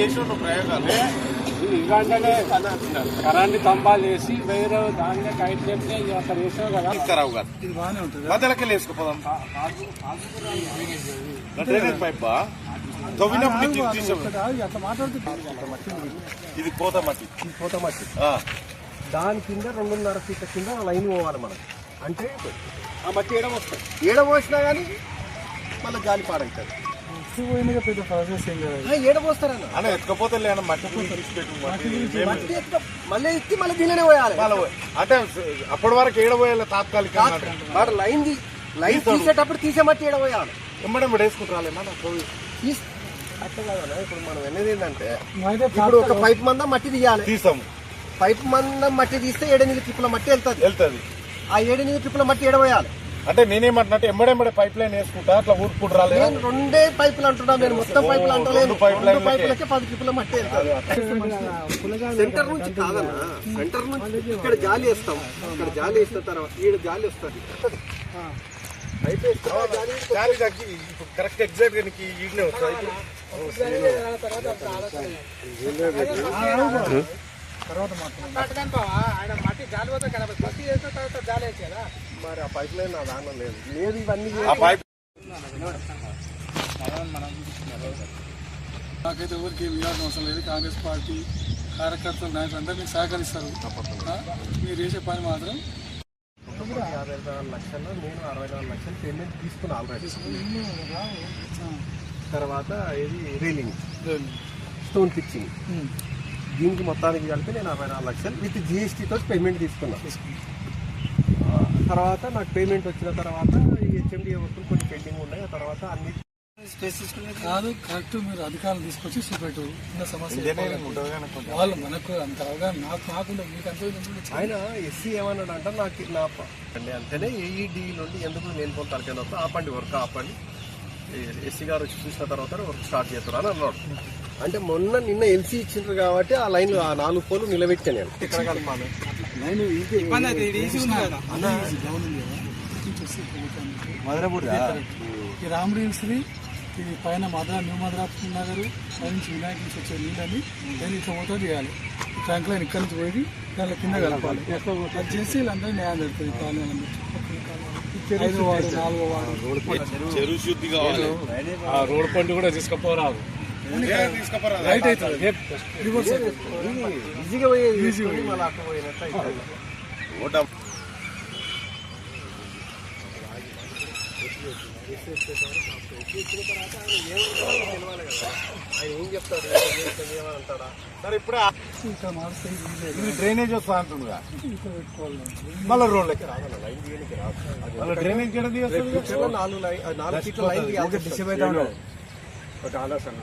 చేసిన ప్రయోగాలు. ఇలాంటినే కరెంట్ స్తంభాలు వేసి వేరే దాన్ని కైట్ చెప్తే అక్కడ వేసావు కదా. ఖరాబ్ కాదు ఇది బాగానే ఉంటుంది మధ్యలోకి వేసుకుపోదాం. Drainage pipe? ఇది అట్లా మాట్లాడుతుంది ఇది మట్టి పోత మట్టి ఆ, దాని కింద రెండున్నర ఫీట్ల కింద లైన్ పోవాలి మనం. అంటే ఆ మట్టి ఏడం వస్తాయి ఏడ పోసినా కానీ మళ్ళీ గాలి పాడవుతుంది. పోయినగా పెద్ద ప్రాసెస్ ఏం కదా. ఏడ పోస్తారన్న అన్న. ఎత్తుకపోతే లేన మట్టి తీసి పెట్టు మట్టి ఎత్తుక- మళ్ళీ ఎత్తి మళ్ళీ దీనినే పోయాలి. అంటే అప్పటి వరకు ఏడబోయాలి తాత్కాలిక వాడు లైన్ తీ- లైన్ తీసేటప్పుడు తీసే మట్టి ఏడ పోయాలి. ఎమ్మడం వేసుకుంటారా తీస్- అట్లా కాదన్న ఇప్పుడు మనం అనేది ఏంటంటే ఇప్పుడు ఒక పైప్ మందం మట్టి తీయాలి. తీసాం పైప్ మందం మట్టి తీస్తే ఏడెనిమిది ట్రిప్పుల మట్టి వెళ్తుంది. వెళ్తుంది. ఆ ఏడెనిమిది ట్రిప్పుల మట్టి ఏడవేయాలి అంటే నేనేమంటున్నట్టు ఎమ్మడెమ్మడే పైప్ లైన్ వేసుకుంటా అట్లా ఊరుకుంటు రాలేదు నేను రెండే పైపులు అంటున్నా నేను మొత్తం పైపులు అంటలేను రెండు పైప్. పైపులకే పది ట్రిప్పుల మట్టి సెంటర్ నుంచి కాదన్న సెంటర్ నుంచి ఇక్కడ జాలి వేస్తాం ఇక్కడ జాలి వేసిన తర్వాత ఈడ జాలి వస్తుంది జాలి తగ్గి కరెక్ట్ ఎగ్జాక్ట్గా నీకు ఈడనే వస్తుంది ఆయన మట్టి జాలి పోతే కదా తర్వాత జాలి వేసి కదా మరి ఆ పైప్ లైన్ నా దానిలో లేదు. లేదు ఇవన్నీ ఆ పైప్ నాకైతే ఎవరికి వివాదం అవసరం లేదు. కాంగ్రెస్ పార్టీ కార్యకర్తలు నాయకులు అందరినీ సహకరిస్తారు ఆ? మీరు చేసే పని మాత్రం యాభై నాలుగు లక్షల్లో నేను అరవై నాలుగు లక్షలు పేమెంట్ తీసుకున్నా ఆల్రెడీ. తర్వాత ఇది రీలింగ్. స్టోన్ పిచ్చింగ్ దీనికి మొత్తానికి కలిపి నేను అరవై నాలుగు లక్షలు విత్ జిఎస్టీ తోటి పేమెంట్ తీసుకున్నా. ఆ, తర్వాత నాకు పేమెంట్ వచ్చిన తర్వాత ఈ హెచ్ఎండి వస్తువులు కొన్ని పెండింగ్ ఉన్నాయి. ఆ తర్వాత అన్ని కాదు కరెక్ట్ మీరు అధికారులు తీసుకొచ్చి చూపెట్టు. ఉన్న సమస్య వాళ్ళు మనకు అంత అవగాహన నాకు కాకుండా మీకు అంత. ఆయన ఎస్సీ ఏమన్నాడు అంటే నాకు నా అండి అంటేనే ఏఈడి నుండి ఎందుకు నేను కొంత తలకెళ్ళొద్దు ఆపండి వర్క్ ఆపండి. ఎస్సీ గారు వచ్చి చూసిన తర్వాత వర్క్ స్టార్ట్ చేస్తారు అని అన్నాడు. అంటే మొన్న నిన్న ఎల్సీ ఇచ్చిండ్రు కాబట్టి ఆ లైన్ ఆ నాలుగు పోలు నిలబెట్టాను నేను. ఇక్కడ కలపాలి ఇబ్బంది అయితే ఇది ఈజీ ఉంది కదా ఈజీ డౌన్ ఉంది కదా ఇటు వచ్చి కరెక్ట్. ఈ రాముడి శ్రీ ఇది పైన మద్రా న్యూ మద్రా నగర్ పైనుంచి వినాయక నుంచి వచ్చే నీళ్ళని నేను ఇట్లా మొత్తం చేయాలి ట్యాంక్ లైన్ ఇక్కడ నుంచి పోయి దాని కింద కలపాలి అది చేసి వీళ్ళందరూ న్యాయం జరుగుతుంది కాలం ఐదో వాడు నాలుగో వాడు చెరువు శుద్ధి కావాలి ఆ రోడ్ పండు కూడా తీసుకుపోరాదు తీసుకుపోరా రైట్ అవుతుంది ఈజీగా పోయేది ఈజీగా మళ్ళీ అక్కడ పోయినట్టు అవుతుంది. డ్రైనేజ్ వస్తా అంటుందిగా. మళ్ళీ రోడ్లకి లైన్ తీయడానికి రాదు మళ్ళీ డ్రైనేజ్ నాలుగు నాలుగు ఫీట్ల లైన్. ఒక ఆలోచన.